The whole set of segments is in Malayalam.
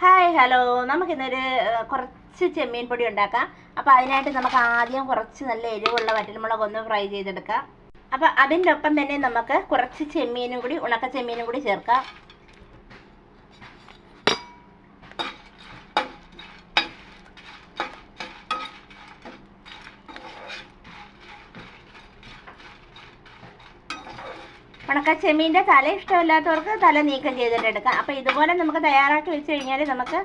ഹായ് ഹലോ നമുക്കിന്നൊരു കുറച്ച് ചെമ്മീൻ പൊടി ഉണ്ടാക്കാം. അപ്പോൾ അതിനായിട്ട് നമുക്ക് ആദ്യം കുറച്ച് നല്ല എരിവുള്ള വറ്റൽമുളക് ഒന്ന് ഫ്രൈ ചെയ്തെടുക്കാം. അപ്പോൾ അതിന്റെ ഒപ്പം തന്നെ നമുക്ക് കുറച്ച് ചെമ്മീനും കൂടി ഉണക്ക ചെമ്മീനും കൂടി ചേർക്കാം. ഉണക്ക ചെമ്മീന്റെ തല ഇഷ്ടമില്ലാത്തവർക്ക് തല നീക്കം ചെയ്തിട്ട് എടുക്കാം അപ്പോൾ ഇതുപോലെ നമുക്ക് തയ്യാറാക്കി വെച്ച് കഴിഞ്ഞാൽ നമുക്ക്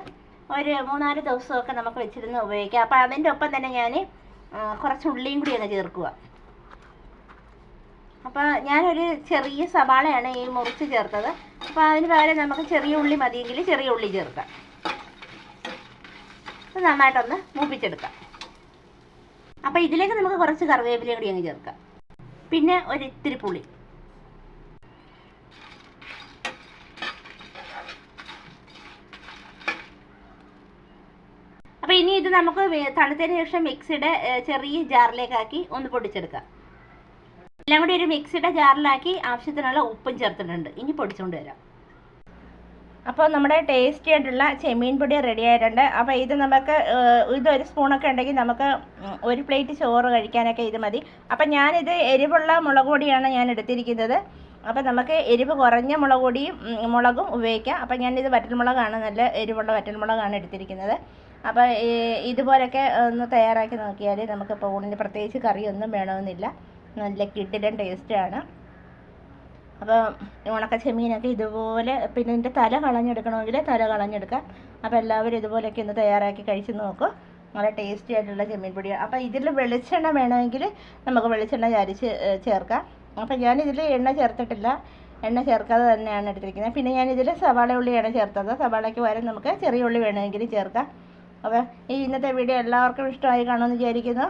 ഒരു മൂന്നാൽ ദിവസമൊക്കെ നമുക്ക് വെച്ചിരുന്ന് ഉപയോഗിക്കാം. അപ്പോൾ അതിന്റെ ഒപ്പം തന്നെ ഞാൻ കുറച്ച് ഉള്ളിയും കൂടി അങ്ങ് ചേർക്കുക. അപ്പോൾ ഞാനൊരു ചെറിയ സവാളയാണ് ഈ മുറിച്ച് ചേർത്തത്. അപ്പോൾ അതിന് പകരം നമുക്ക് ചെറിയ ഉള്ളി മതിയെങ്കിൽ ചെറിയ ഉള്ളി ചേർക്കാം. അത് നന്നായിട്ടൊന്ന് മൂപ്പിച്ചെടുക്കാം. അപ്പോൾ ഇതിലേക്ക് നമുക്ക് കുറച്ച് കറിവേപ്പിലയും കൂടി അങ്ങ് ചേർക്കാം. പിന്നെ ഒരു ഇത്തിരി പുളി. അപ്പോൾ ഇനി ഇത് നമുക്ക് തണുത്തതിന് ശേഷം മിക്സിയുടെ ചെറിയ ജാറിലേക്കാക്കി ഒന്ന് പൊടിച്ചെടുക്കാം. എല്ലാം കൂടി ഒരു മിക്സിയുടെ ജാറിലാക്കി ആവശ്യത്തിനുള്ള ഉപ്പും ചേർത്തിട്ടുണ്ട്. ഇനി പൊടിച്ചുകൊണ്ട് വരാം. അപ്പോൾ നമ്മുടെ ടേസ്റ്റി ആയിട്ടുള്ള ചെമ്മീൻ പൊടി റെഡി ആയിട്ടുണ്ട്. അപ്പോൾ ഇത് നമുക്ക് ഇതൊരു സ്പൂണൊക്കെ ഉണ്ടെങ്കിൽ നമുക്ക് ഒരു പ്ലേറ്റ് ചോറ് കഴിക്കാനൊക്കെ ഇത് മതി. അപ്പം ഞാനിത് എരിവുള്ള മുളക് പൊടിയാണ് ഞാൻ എടുത്തിരിക്കുന്നത്. അപ്പം നമുക്ക് എരിവ് കുറഞ്ഞ മുളക് പൊടിയും ഉം, മുളകും ഉപയോഗിക്കാം. അപ്പം ഞാനിത് വറ്റൽമുളകാണ് നല്ല എരിവുള്ള വറ്റൽമുളകാണ് എടുത്തിരിക്കുന്നത്. അപ്പോൾ ഇതുപോലൊക്കെ ഒന്ന് തയ്യാറാക്കി നോക്കിയാൽ നമുക്ക് ഇപ്പോൾ ഊണിന് പ്രത്യേകിച്ച് കറിയൊന്നും വേണമെന്നില്ല. നല്ല കിഡിലൻ ടേസ്റ്റാണ്. അപ്പോൾ ഉണക്ക ചെമ്മീനൊക്കെ ഇതുപോലെ പിന്നെ ഇതിന്റെ തല കളഞ്ഞെടുക്കണമെങ്കിൽ തല കളഞ്ഞെടുക്കാം. അപ്പോൾ എല്ലാവരും ഇതുപോലെയൊക്കെ ഒന്ന് തയ്യാറാക്കി കഴിച്ച് നോക്കും. നല്ല ടേസ്റ്റി ആയിട്ടുള്ള ചെമ്മീൻ പൊടിയാണ് അപ്പോൾ ഇതിൽ വെളിച്ചെണ്ണ വേണമെങ്കിൽ നമുക്ക് വെളിച്ചെണ്ണ ചാരിച്ച് ചേർക്കാം. അപ്പോൾ ഞാനിതിൽ എണ്ണ ചേർത്തിട്ടില്ല. എണ്ണ ചേർക്കാതെ തന്നെയാണ് എടുത്തിരിക്കുന്നത്. പിന്നെ ഞാനിതിൽ സവാള ഉള്ളിയാണ് ചേർത്തത്. സവാളയ്ക്ക് പകരം നമുക്ക് ചെറിയ ഉള്ളി വേണമെങ്കിൽ ചേർക്കാം. അപ്പോൾ ഈ ഇന്നത്തെ വീഡിയോ എല്ലാവർക്കും ഇഷ്ടമായി കാണുമെന്ന് വിചാരിക്കുന്നു.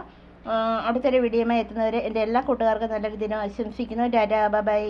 അടുത്തൊരു വീഡിയോയുമായി എത്തുന്നവരെ എന്റെ എല്ലാ കൂട്ടുകാർക്കും നല്ലൊരു ദിനം ആശംസിക്കുന്നു. Tata bye.